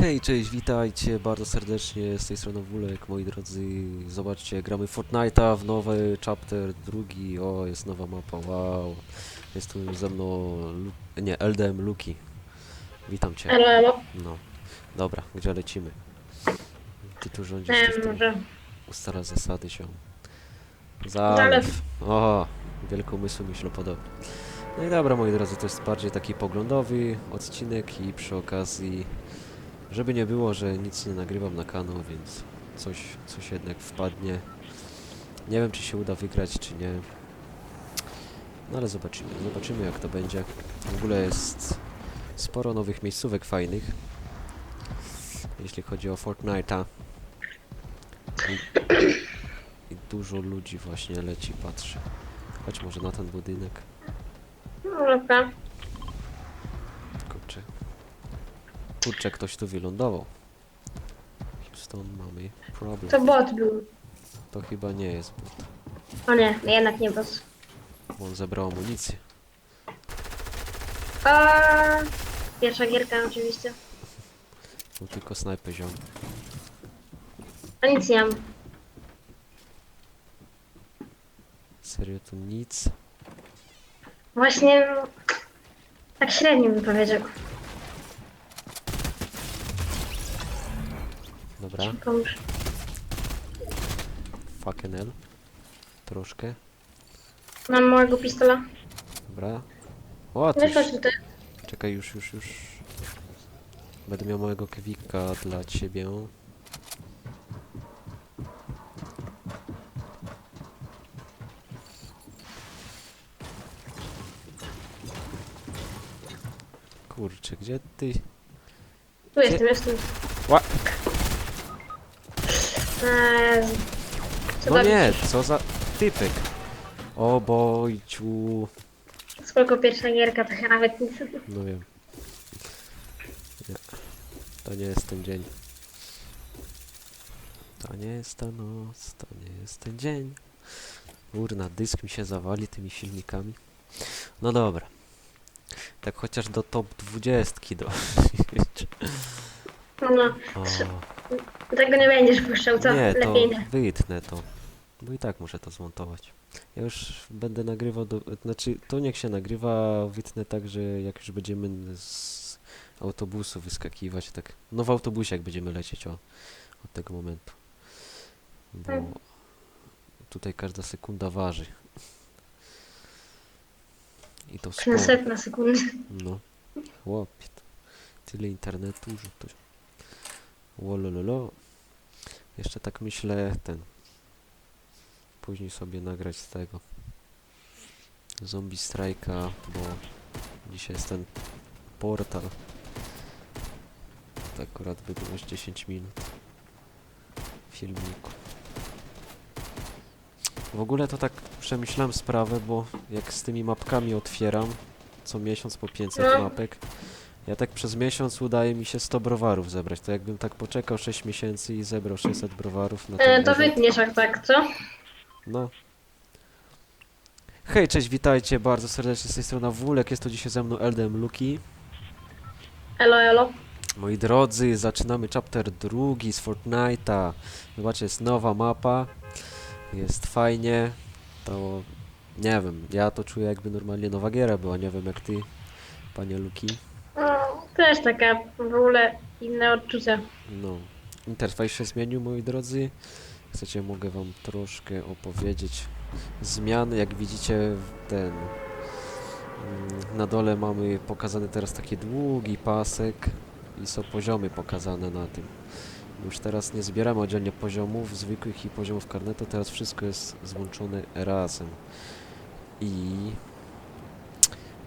Hej, cześć, witajcie bardzo serdecznie z tej strony Wulek, moi drodzy. Zobaczcie, gramy Fortnite'a w nowy chapter drugi. O, jest nowa mapa, wow. Jest tu ze mną, Lu nie, LDM Luki. Witam cię. Elo. No, dobra, gdzie lecimy? Ty tu rządzisz, ty może. ustala zasady się. Zalew. Zalew. O, wielką umysłu myślopodobny. No i dobra, moi drodzy, to jest bardziej taki poglądowy odcinek i przy okazji, żeby nie było, że nic nie nagrywam na kanał, więc coś, coś jednak wpadnie. Nie wiem, czy się uda wygrać, czy nie. No ale zobaczymy, zobaczymy jak to będzie. W ogóle jest sporo nowych miejscówek fajnych, jeśli chodzi o Fortnite'a. I, I dużo ludzi właśnie leci, patrzy. Chodź może na ten budynek. No, dobra. Kurczę. Kurczę, ktoś tu wylądował. Houston, mamy problem. To bot był. To chyba nie jest bot, O nie, jednak nie boss. bo on zebrał amunicję. A Pierwsza gierka oczywiście. Był tylko snajper ziom. A nic nie mam. Serio tu nic. Właśnie tak średnio bym powiedział. Dobra, Pomóż. fucking hell. Troszkę. Mam małego pistola. Dobra. O, coś. tutaj. Czekaj, już, już, już. Będę miał małego kewika dla ciebie. Kurczę, gdzie ty? Tu jestem, jestem. Ła! Eee, co No tam? nie, co za typek. O bojciu. Spoko pierwsza gierka, to ja nawet nic. No wiem. Nie. To nie jest ten dzień. To nie jest ta noc, to nie jest ten dzień. Urna, dysk mi się zawali tymi filmikami. No dobra. Tak chociaż do top 20 do. No, O, tego nie będziesz puszczał, co? nie, to Lepiej nie. wytnę to. Bo i tak muszę to zmontować. Ja już będę nagrywał, do, znaczy to niech się nagrywa, wytnę tak, że jak już będziemy z autobusu wyskakiwać, tak, no w autobusie jak będziemy lecieć, o, od tego momentu. Bo Mm. tutaj każda sekunda waży. I to Na sporo. setna sekundy. No, chłopie, to tyle internetu, że to... Łolololo. Jeszcze tak myślę, ten... Później sobie nagrać z tego. Zombie Strike'a, bo dzisiaj jest ten portal. To akurat wybrać 10 minut filmiku. W ogóle to tak przemyślałem sprawę, bo jak z tymi mapkami otwieram, co miesiąc po 500 No. mapek. Ja tak przez miesiąc udaje mi się 100 browarów zebrać. To jakbym tak poczekał 6 miesięcy i zebrał 600 browarów na E, ten to event. wytniesz jak tak, co? No. Hej, cześć, witajcie bardzo serdecznie z tej strony Wulek. Jest to dzisiaj ze mną LDM Luki. Elo, elo. Moi drodzy, zaczynamy chapter drugi z Fortnite'a. Zobaczcie, jest nowa mapa. Jest fajnie. To nie wiem, ja to czuję jakby normalnie nowa giera była. Nie wiem jak ty, panie Luki. Też taka w ogóle inne odczucia. No, interfejs się zmienił, moi drodzy. Chcecie, mogę wam troszkę opowiedzieć zmiany. Jak widzicie, ten mm, na dole mamy pokazany teraz taki długi pasek i są poziomy pokazane na tym. Już teraz nie zbieramy oddzielnie poziomów zwykłych i poziomów karnetu, teraz wszystko jest złączone razem. I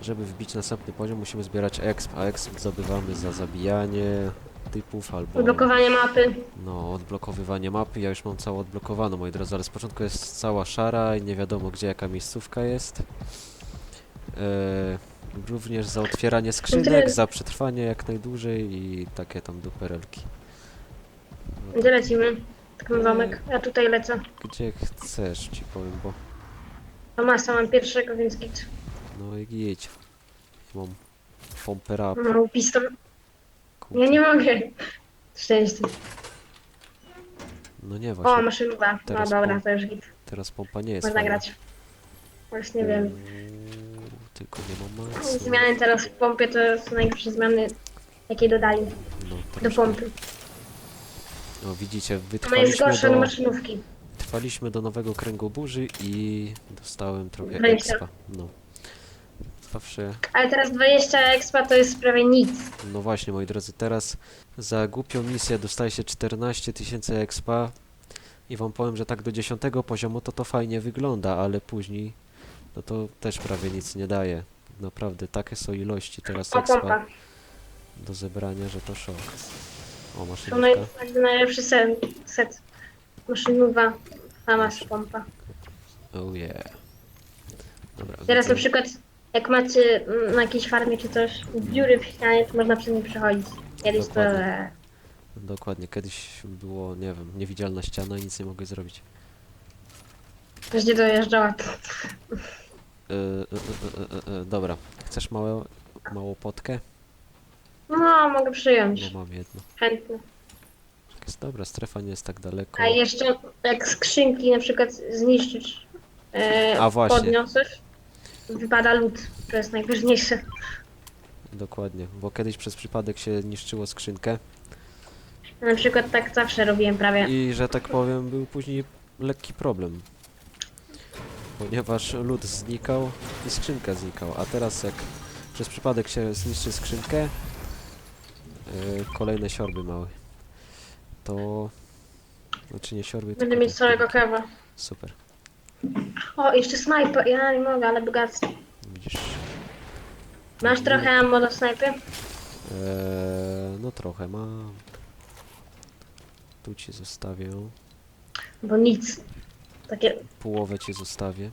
żeby wbić następny poziom musimy zbierać exp, a exp zdobywamy za zabijanie typów albo Odblokowanie mapy. no, odblokowywanie mapy. Ja już mam całą odblokowaną, moi drodzy, ale z początku jest cała szara i nie wiadomo gdzie jaka miejscówka jest. E, również za otwieranie skrzynek, za przetrwanie jak najdłużej i takie tam duperelki. No, Gdzie lecimy? Taki zamek. Ja tutaj lecę. gdzie chcesz, ci powiem, bo A masa mam pierwszego, więc git. No i jedź. Mam pomper up. Mam pistol. Ja nie mogę. Szczęście. No nie O, właśnie, maszynowa. No Teraz dobra, to już git. teraz pompa nie jest Można fajna. grać. Właśnie wiem. Uuu, Tylko nie mam macu. Zmiany teraz w pompie to są najlepsze zmiany, jakie dodali No, do troszkę. pompy. No widzicie, Ona jest wytrwaliśmy gorsza od do, maszynówki. wytrwaliśmy do nowego kręgu burzy i dostałem trochę 20. expa. No. Zawsze, Ale teraz 20 expa to jest prawie nic. no właśnie moi drodzy, teraz za głupią misję dostaje się 14 tysięcy expa i wam powiem, że tak do 10 poziomu to to fajnie wygląda, ale później no to też prawie nic nie daje. Naprawdę, takie są ilości teraz O, expa pompa. do zebrania, że to szok. O, To maszynka. naj, jakby najlepszy set. set. Maszynowa, sama pompa. Oh yeah. Dobra, Teraz widzę- na przykład jak macie mm, na jakiejś farmie czy coś dziury w ścianie, to można przez nie przechodzić. Kiedyś to... Dokładnie. E, Dokładnie, kiedyś było, nie wiem, niewidzialna ściana i nic nie mogę zrobić. będzie dojeżdżała. E, e, e, e, e, e, dobra, chcesz małe, małą potkę? No, mogę przyjąć. No mam jedno. Chętnie. Jest dobra, strefa nie jest tak daleko. A jeszcze jak skrzynki na przykład zniszczyć, e, A, właśnie. podniosłeś, wypada lód. To jest najważniejsze. Dokładnie, bo kiedyś przez przypadek się niszczyło skrzynkę Na przykład tak zawsze robiłem prawie. i, że tak powiem, był później lekki problem. Ponieważ lód znikał i skrzynka znikał, a teraz jak przez przypadek się zniszczy skrzynkę, e, kolejne siorby małe, to... Znaczy nie siorby, Będę tylko mieć całego kewa. Super, O, jeszcze snajper. Ja nie mogę, ale bogactwo. widzisz. Masz trochę ammo do snajpy? Eee, no trochę mam. Tu ci zostawię. Bo nic. Takie... Połowę ci zostawię.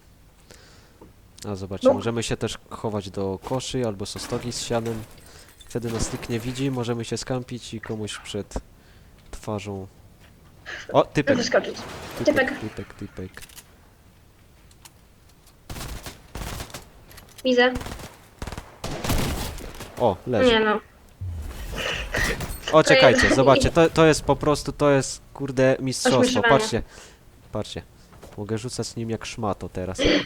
A zobaczcie, No. możemy się też chować do koszy albo sostogi z sianem. Wtedy nas nikt nie widzi, możemy się skampić i komuś przed twarzą... O, typek, Wyskoczyć. typek, typek. typek, typek. Widzę. O, leży. Nie no. O, czekajcie, zobaczcie, to, to jest po prostu, to jest, kurde, mistrzostwo, Ośmieszywanie. patrzcie. Patrzcie. Mogę rzucać nim jak szmato teraz. Dy,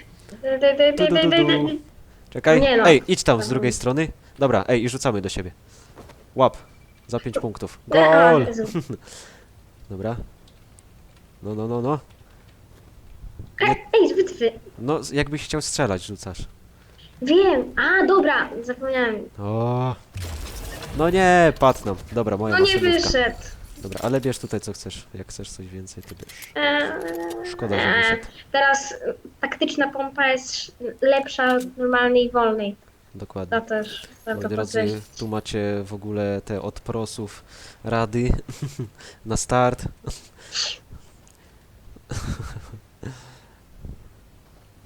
Du, du, du, du. Czekaj, Nie no. ej, idź tam z drugiej strony. Dobra, ej, i rzucamy do siebie. Łap, za 5 punktów. Gol! Jezu. Dobra. No, no, no, no. Ej, Ej, z bitwy. No, z- jakbyś chciał strzelać, rzucasz. Wiem. A, dobra. Zapomniałem. O. No nie, padł nam. Dobra, moja No nie maszynówka. wyszedł. Dobra, ale bierz tutaj co chcesz. Jak chcesz coś więcej, to bierz. Eee, Szkoda, że wyszedł. Teraz y, taktyczna pompa jest sz- lepsza od normalnej warnej. Dokładnie. To też warto Moi drodzy, podkreślić. tu macie w ogóle te od prosów rady na start.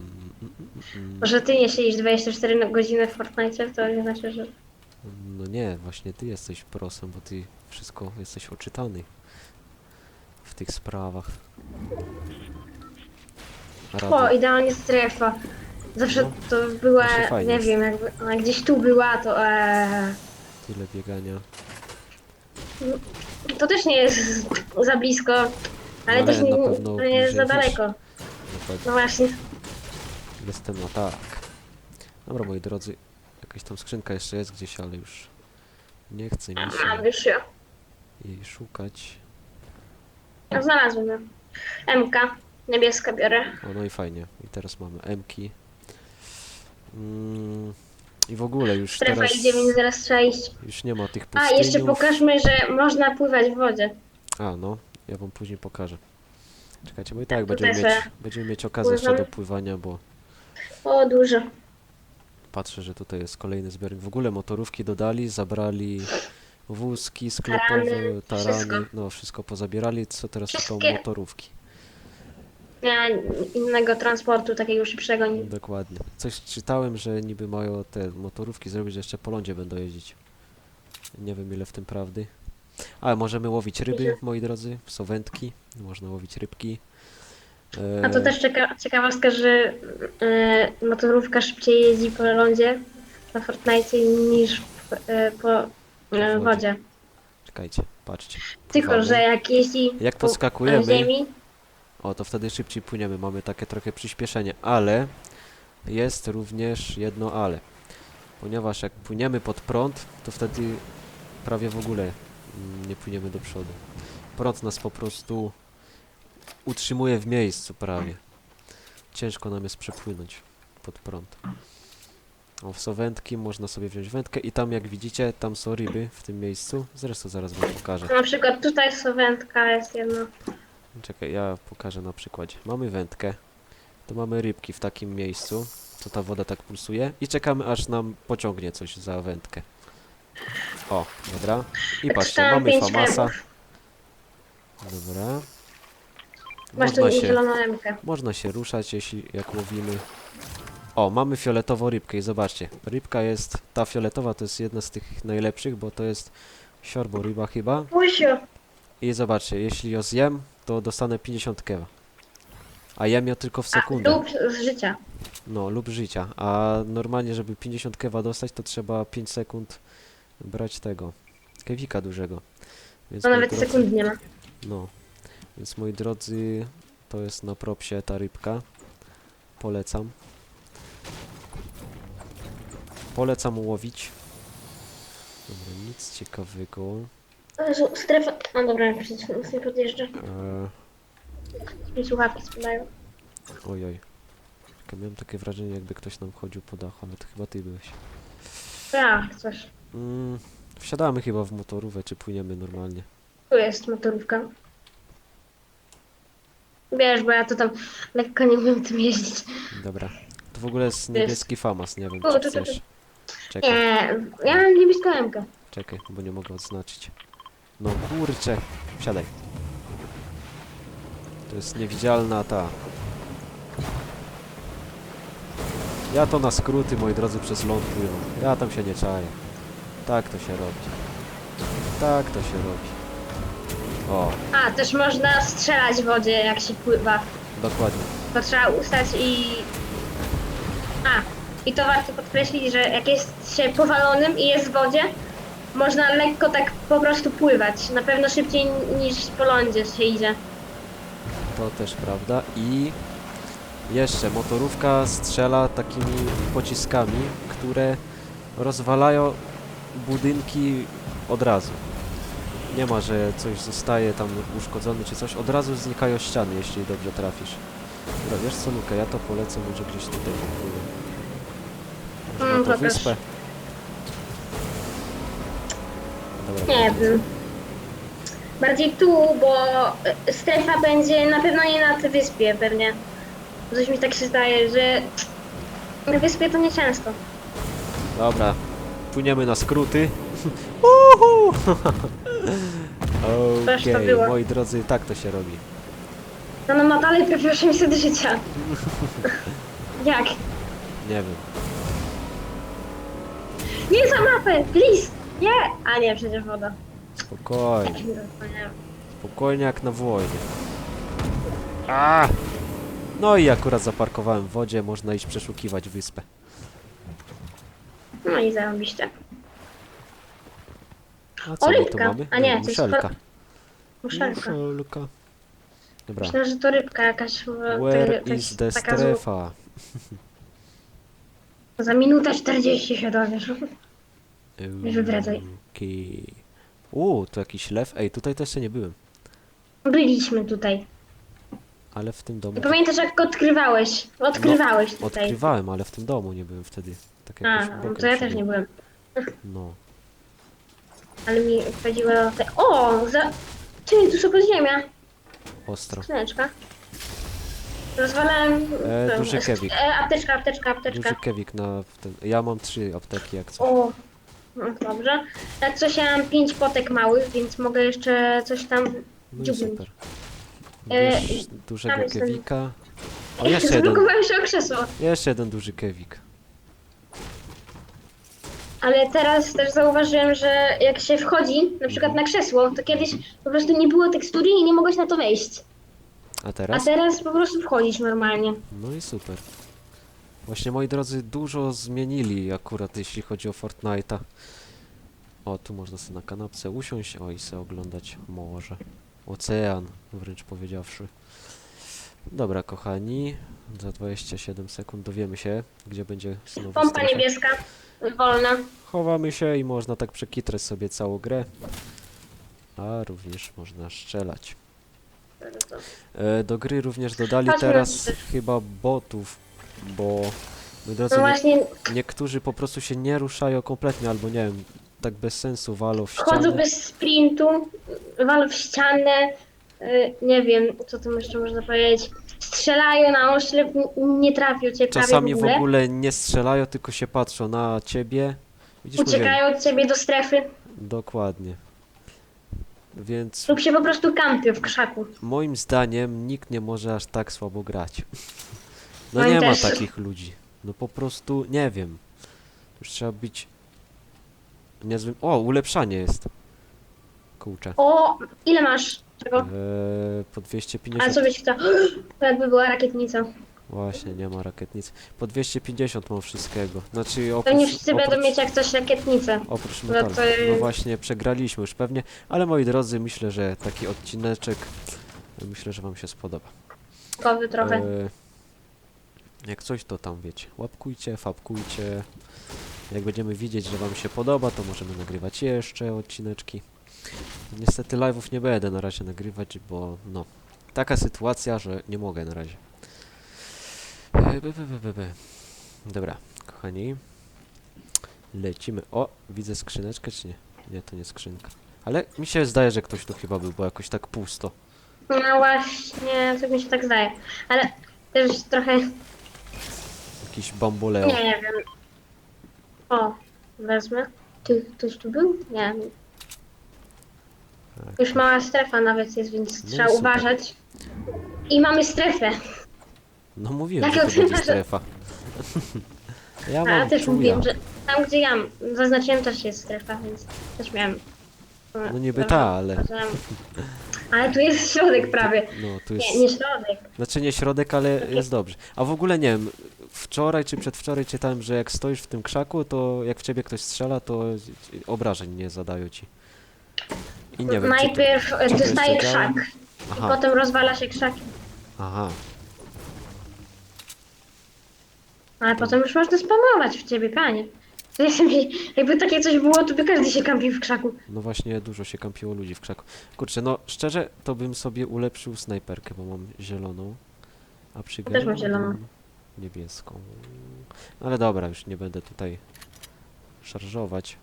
Mm, mm. Że ty nie siedzisz 24 na godzinę w Fortnite, to nie znaczy, że... No nie, właśnie ty jesteś prosem, bo ty wszystko jesteś oczytany w tych sprawach. O, Rady. idealnie strefa. Zawsze No. to była, Właśnie fajnie nie jest. wiem, jakby ona gdzieś tu była, to eee, Tyle biegania. to też nie jest za blisko, ale, Ale też nie, na pewno to nie jest za bliżej daleko. No właśnie. Jestem na tak. Dobra, moi drodzy, jakaś tam skrzynka jeszcze jest gdzieś, ale już nie chcę mi Mam się ją. jej szukać. No, znalazłem ją. MK, niebieska biorę. O, no i fajnie. I teraz mamy M-ki. Mm, I w ogóle już Strefa teraz idzie, więc zaraz trzeba iść. już nie ma tych A, pustyniów. jeszcze pokażmy, że można pływać w wodzie. A, no, ja wam później pokażę. Czekajcie, bo i tak tutaj będziemy mieć, będziemy mieć okazję jeszcze do pływania, bo O, dużo. patrzę, że tutaj jest kolejny zbiornik. W ogóle motorówki dodali, zabrali wózki sklepowe, Tarany, tarany, wszystko. no wszystko pozabierali, co teraz są Wszystkie. motorówki. Nie ma innego transportu takiego szybszego. nie- Dokładnie. Coś czytałem, że niby mają te motorówki zrobić, że jeszcze po lądzie będą jeździć. Nie wiem ile w tym prawdy. Ale możemy łowić ryby, moi drodzy, są wędki, można łowić rybki. A to E, też cieka ciekawostka, że e, motorówka szybciej jeździ po lądzie na Fortnite niż w, e, po e, wodzie. Czekajcie, Patrzcie. Tylko, że jak jeśli Jak po podskakujemy, ziemi, o to wtedy szybciej płyniemy, mamy takie trochę przyspieszenie, ale jest również jedno ale. Ponieważ jak płyniemy pod prąd, to wtedy prawie w ogóle mm, nie płyniemy do przodu. Prąd nas po prostu utrzymuje w miejscu prawie. Ciężko nam jest przepłynąć pod prąd. O, są wędki, można sobie wziąć wędkę i tam jak widzicie, tam są ryby w tym miejscu. Zresztą zaraz wam pokażę. na przykład tutaj sowędka jest jedna. Czekaj, ja pokażę na przykładzie. Mamy wędkę, to mamy rybki w takim miejscu, to ta woda tak pulsuje i czekamy aż nam pociągnie coś za wędkę. O, dobra. I patrzcie, Dostałam mamy famasa. Dobra. Masz tu Można się, zieloną lemkę. można się ruszać, jeśli jak łowimy. O, mamy fioletową rybkę i zobaczcie. Rybka jest, ta fioletowa to jest jedna z tych najlepszych, bo to jest siorbo ryba chyba. Pusiu, I zobaczcie, jeśli ją zjem, to dostanę 50 kewa. A jem ją tylko w a sekundę. lub z życia. No, lub życia. A normalnie, żeby 50 kewa dostać, to trzeba 5 sekund brać tego. Kewika dużego. Więc moi nawet sekund nie ma. No. Więc moi drodzy, to jest na propsie ta rybka. Polecam. Polecam łowić. Dobra, nic ciekawego. Jezu, strefa... No dobra, przecież nie podjeżdża. Eee, Mi słuchawki spadają. ojoj. Czekaj, Miałem takie wrażenie, jakby ktoś nam chodził po dachu, ale to chyba ty byłeś. Tak, coś. Mm, wsiadamy chyba w motorówę, czy płyniemy normalnie. Tu jest motorówka. Wiesz, bo ja to tam lekko nie umiem tym jeździć. Dobra. To w ogóle jest niebieski famas, nie wiem O, czy tu, tu, tu. chcesz. Czekaj, Nie, ja mam niebieską lemkę. czekaj, bo nie mogę odznaczyć. No kurczę, wsiadaj. To jest niewidzialna ta. Ja to na skróty, moi drodzy, przez ląd. Ja tam się nie czaję. Tak to się robi. Tak to się robi. O, A, też można strzelać w wodzie, jak się pływa. dokładnie. To trzeba ustać i... A, i to warto podkreślić, że jak jest się powalonym i jest w wodzie, można lekko tak po prostu pływać. Na pewno szybciej niż po lądzie się idzie. To też prawda. I jeszcze motorówka strzela takimi pociskami, które rozwalają budynki od razu. Nie ma, że coś zostaje tam uszkodzone czy coś. Od razu znikają ściany, jeśli dobrze trafisz. Dobra, wiesz co, Luka, ja to polecę może gdzieś tutaj popłynę. Może Mm, na tą pokaż. wyspę. Dobra, Nie wiem. Bardziej tu, bo y, strefa będzie na pewno nie na tej wyspie pewnie. Coś mi tak się zdaje, że na wyspie to nieczęsto. Dobra, płyniemy na skróty. Uhu! Też to Okej, było. moi drodzy, tak to się robi. No no ma dalej prawie 800 życia. Jak? Nie wiem. Nie za mapę, please! Nie! A nie, przecież woda. Spokojnie, Nie. spokojnie jak na wojnie. A! No i akurat zaparkowałem w wodzie, można iść przeszukiwać wyspę. No i zarobiście. A co my tu rybka. mamy? A nie, to jest muszelka. Muszelka. Muszelka. Dobra. Myślę, że to rybka jakaś. to Where to is jest the taka zło- strefa? Za minutę 40 się dowiesz. Nie. Okej. Uuu, tu jakiś lew. Ej, tutaj też jeszcze nie byłem. Byliśmy tutaj. Ale w tym domu... Pamiętasz jak odkrywałeś? Odkrywałeś tutaj. Odkrywałem, ale w tym domu nie byłem wtedy. Tak A, jakoś no to ja też nie byłem. No. Ale mi chodziło o te... O! Za... Ty, tu są podziemia. Ostro. Skrzyneczka. Rozwalałem... E, ten, duży sk- kewik. E, apteczka, apteczka, apteczka. Duży kewik na w ten. Ja mam trzy apteki jak coś. O! No, dobrze. Jak coś ja mam pięć potek małych, więc mogę jeszcze coś tam... No i dziubnąć. super. E, Bierz dużego tam jest ten- kewika. O, jeszcze jeden. Zablokowałem się o krzesło. Jeszcze jeden duży kewik. Ale teraz też zauważyłem, że jak się wchodzi na przykład na krzesło, to kiedyś po prostu nie było tekstury i nie mogłeś na to wejść. A A teraz? teraz po prostu wchodzisz normalnie. No i super. Właśnie moi drodzy, dużo zmienili akurat jeśli chodzi o Fortnite'a. O, tu można sobie na kanapce usiąść, o i sobie oglądać morze. Ocean, wręcz powiedziawszy. Dobra, kochani, za 27 sekund dowiemy się, gdzie będzie znowu Pompa strefa. niebieska, wolna. Chowamy się i można tak przekitrać sobie całą grę. A również można strzelać. E, do gry również dodali Chodźmy teraz chyba botów, bo moi drodzy, No nie, właśnie, niektórzy po prostu się nie ruszają kompletnie, albo nie wiem, tak bez sensu walą w chodzą ścianę. bez sprintu, walą w ścianę, y, nie wiem, co tu jeszcze można powiedzieć. Strzelają na oślep, nie trafią cię Czasami prawie w ogóle nie strzelają, tylko się patrzą na ciebie. Widzisz, Uciekają od ciebie do strefy dokładnie. Więc lub się po prostu kampią w krzaku. moim zdaniem nikt nie może aż tak słabo grać. No Moim nie ma też. takich ludzi. No po prostu nie wiem. Już trzeba być niezłym. O, ulepszanie jest. Kurczę. O, ile masz czego? Eee, po A 250. co byś chciał? To jakby była rakietnica. Właśnie, nie ma rakietnic. Po 250 mam wszystkiego. Znaczy oprócz, Pewnie wszyscy będą oprócz, mieć jak coś rakietnicę. oprócz No metalu. to- No właśnie, przegraliśmy już pewnie. Ale moi drodzy, myślę, że taki odcineczek myślę, że wam się spodoba. Kowy trochę. E, jak coś, to tam wiecie. Łapkujcie, fapkujcie. Jak będziemy widzieć, że Wam się podoba, to możemy nagrywać jeszcze odcineczki. Niestety live'ów nie będę na razie nagrywać, bo no, taka sytuacja, że nie mogę na razie. E. Dobra, kochani. Lecimy. O, widzę skrzyneczkę, czy nie? Nie, to nie skrzynka. Ale mi się zdaje, że ktoś tu chyba był, bo jakoś tak pusto. No właśnie, tak mi się tak zdaje. Ale też trochę, Jakiś bamboleo. nie wiem. O, wezmę. Ty, ktoś tu był? Nie. Tak. Już mała strefa nawet jest, więc No i trzeba super. uważać. I mamy strefę. No mówiłem, Jak że to będzie strefa. ja A mam też czuja. mówiłem, że tam gdzie ja zaznaczyłem też jest strefa, więc też miałem. No niby ta, ale Uważałem. Ale tu jest środek prawie. no tu jest... Nie, nie środek. Znaczy nie środek, ale jest dobrze. A w ogóle nie wiem, wczoraj czy przedwczoraj czytałem, że jak stoisz w tym krzaku, to jak w ciebie ktoś strzela, to obrażeń nie zadają ci. I nie wiem, czy to... Najpierw e, to dostaje jeszcze działa? krzak, i Aha, potem rozwala się krzaki. aha. Ale potem już można spamować w ciebie, panie. To jest mi- Jakby takie coś było, to by każdy się kampił w krzaku. No właśnie dużo się kampiło ludzi w krzaku. Kurczę, no szczerze, to bym sobie ulepszył snajperkę, bo mam zieloną. A przy też mam zieloną. niebieską. No ale dobra, już nie będę tutaj szarżować.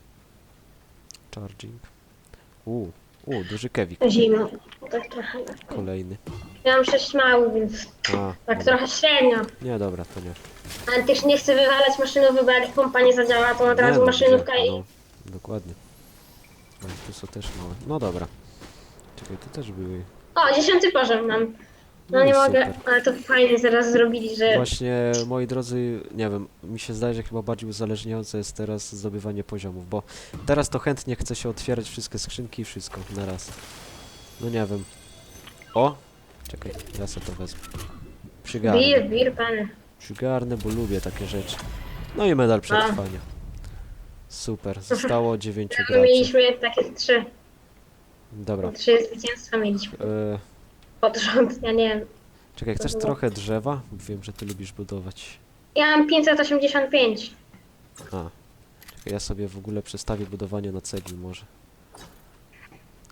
Charging. U, u, duży kewik, Zimno. Tak trochę. kolejny. Ja mam sześć małych, więc A, tak dobra. trochę średnio. Nie, dobra, to nie. Ale też nie chcę wywalać maszynowy, bo jak pompa nie zadziała, to od razu no, maszynówka gdzie? i... No, dokładnie. No, tu są też małe. No dobra. Czekaj, tu też były. O, dziesiąty poziom mam. No i nie mogę, super. ale to fajnie zaraz zrobili, że... Właśnie, moi drodzy, nie wiem, mi się zdaje, że chyba bardziej uzależniające jest teraz zdobywanie poziomów, bo teraz to chętnie chce się otwierać wszystkie skrzynki i wszystko na raz. No nie wiem. O! Czekaj, ja sobie to wezmę. Przygarnę. Bir, bir, panie. Przygarnę, bo lubię takie rzeczy. No i medal przetrwania. Super, zostało 9 My graczy. mieliśmy takie trzy, Dobra. trzy zwycięstwa mieliśmy E, pod rząd, ja nie wiem. czekaj, chcesz trochę drzewa? Wiem, że ty lubisz budować. Ja mam 585. A. Czekaj, ja sobie w ogóle przestawię budowanie na cegły może.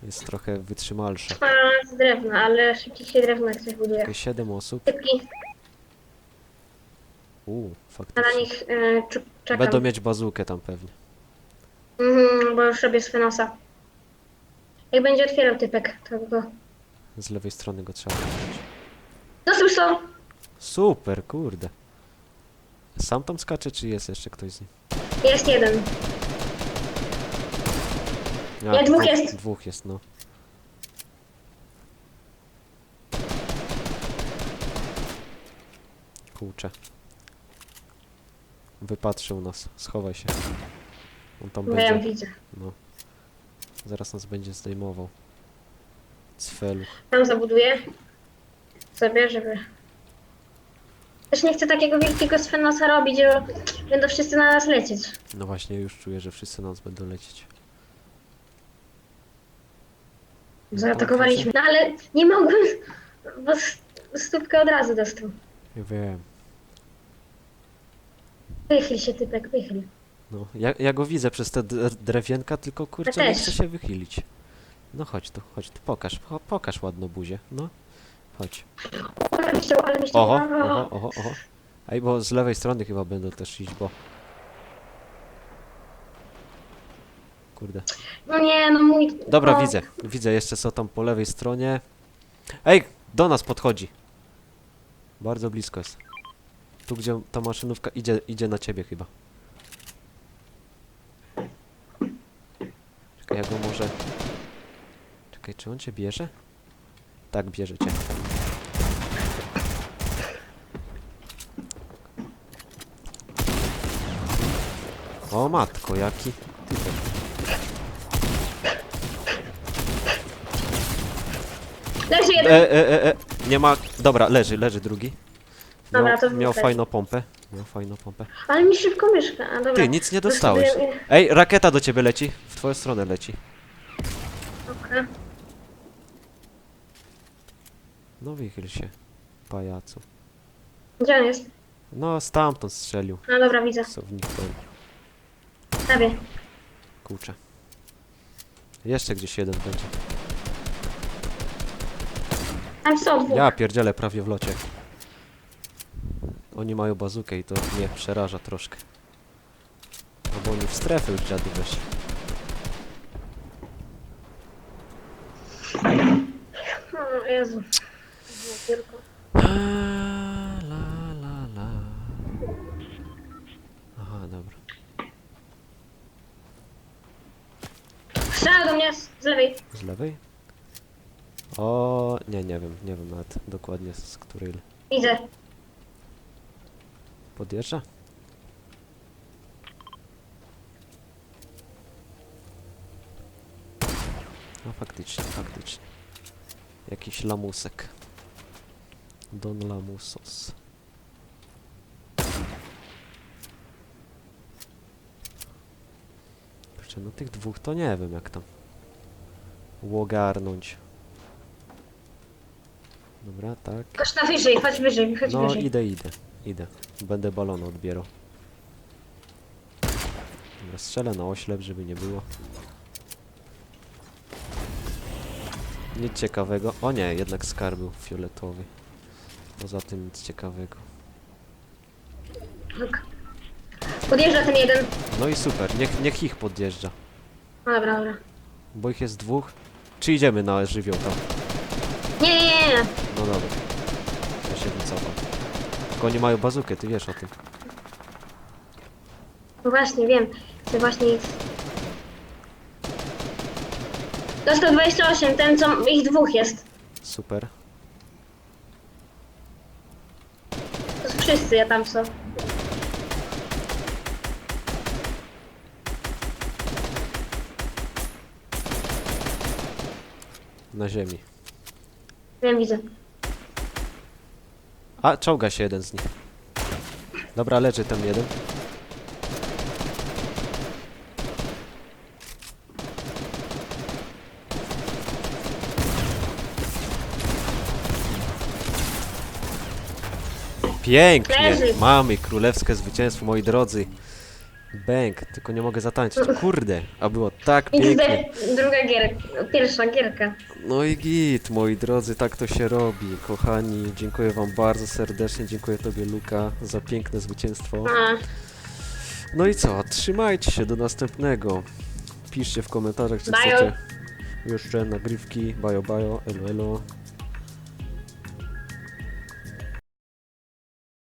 Jest trochę wytrzymalsze. A, z drewna, ale szybciej się drewno jak coś buduje. Czekaj, 7 osób. Typki, Uuu, a na faktycznie. nich czu- czekam. Będą mieć bazukę tam pewnie. Mhm, bo już robię z Fenosa. Jak będzie otwierał typek, to go... Z lewej strony go trzeba wziąć. Dostał są! Super, kurde. Sam tam skacze, czy jest jeszcze ktoś z nim? Jest jeden. Nie, dwóch jest. Dwóch jest, no. Kurczę. Wypatrzył nas. Schowaj się. On tam Wiem, będzie. widzę. No. Zaraz nas będzie zdejmował. Cfelu. Tam zabuduję. Sobie, żeby... Też nie chcę takiego wielkiego Sfenosa robić, bo będą wszyscy na nas lecieć. No właśnie, już czuję, że wszyscy na nas będą lecieć. Zaatakowaliśmy. No ale nie mogłem, bo stópkę od razu dostał. Ja wiem. Wychyl się typek, wychyl. No, ja, ja go widzę przez te d- drewienka, tylko kurczę nie też. chce się wychylić. No chodź tu, chodź tu, pokaż, po, pokaż ładną buzię, no. Chodź. Ale mi ale mi. Oho, oho, oho, oho. Ej, bo z lewej strony chyba będą też iść, bo... Kurde. No nie, no mój... Dobra, no. widzę. Widzę jeszcze co tam po lewej stronie. Ej, do nas podchodzi. Bardzo blisko jest. Tu, gdzie ta maszynówka idzie, idzie na ciebie chyba. Czekaj, ja go może... Czekaj, czy on cię bierze? Tak, bierze cię. O matko, jaki. Leży jeden. E, e, e, e, nie ma. Dobra, leży, leży drugi. Miał, Dobra, to miał wrócę. fajną pompę. Miał fajną pompę. Ale mi szybko myszka. A dobra. Ty, nic nie dostałeś. Ej, rakieta do ciebie leci. W twoją stronę leci. Okej. No wychyl się, pajacu. Gdzie on jest? No, stamtąd strzelił. No dobra, widzę. Sownik ten. Prawie. Kurczę. Jeszcze gdzieś jeden będzie. Tam są dwóch. Ja pierdzielę prawie w locie. Oni mają bazukę i to mnie przeraża troszkę. No bo oni w strefę już dziady weszli. O Jezu. Tylko. La, la, la, la. Aha, dobra. Strzela do mnie z z lewej. Z lewej? O, nie, nie wiem, nie wiem nawet dokładnie z której Widzę. podjeżdża. No faktycznie, faktycznie. Jakiś lamusek. Don Lamusos. Kurczę, no tych dwóch to nie wiem jak tam łogarnąć. Dobra, tak. Kosz na wyżej, chodź wyżej, chodź No wyżej. idę, idę, idę. Będę balon odbierał. Dobra, strzelę na oślep, żeby nie było. Nic ciekawego. O nie, jednak skarb był fioletowy. Poza tym nic ciekawego. Tak. Podjeżdża ten jeden. No i super, niech, niech ich podjeżdża. No dobra, dobra. Bo ich jest dwóch. Czy idziemy na żywioł tam? Nie, nie, nie, nie. No dobra. Ja się wycofam. Tylko oni mają bazukę, ty wiesz o tym. No właśnie, wiem. To właśnie jest. Dostał 28, ten co ich dwóch jest. Super. To są wszyscy, ja tam są. Na ziemi. Wiem, widzę. A, czołga się jeden z nich. Dobra, leży ten jeden. Pięknie! Leży. Mamy królewskie zwycięstwo, moi drodzy. Bęk, tylko nie mogę zatańczyć. Kurde, a było tak pięknie. XD, druga gierka, pierwsza gierka. No i git, moi drodzy, tak to się robi. Kochani, dziękuję wam bardzo serdecznie, dziękuję tobie Luka za piękne zwycięstwo. A, No i co, trzymajcie się do następnego. Piszcie w komentarzach, czy Bajo. chcecie jeszcze nagrywki. Bajo, bajo, elo, elo.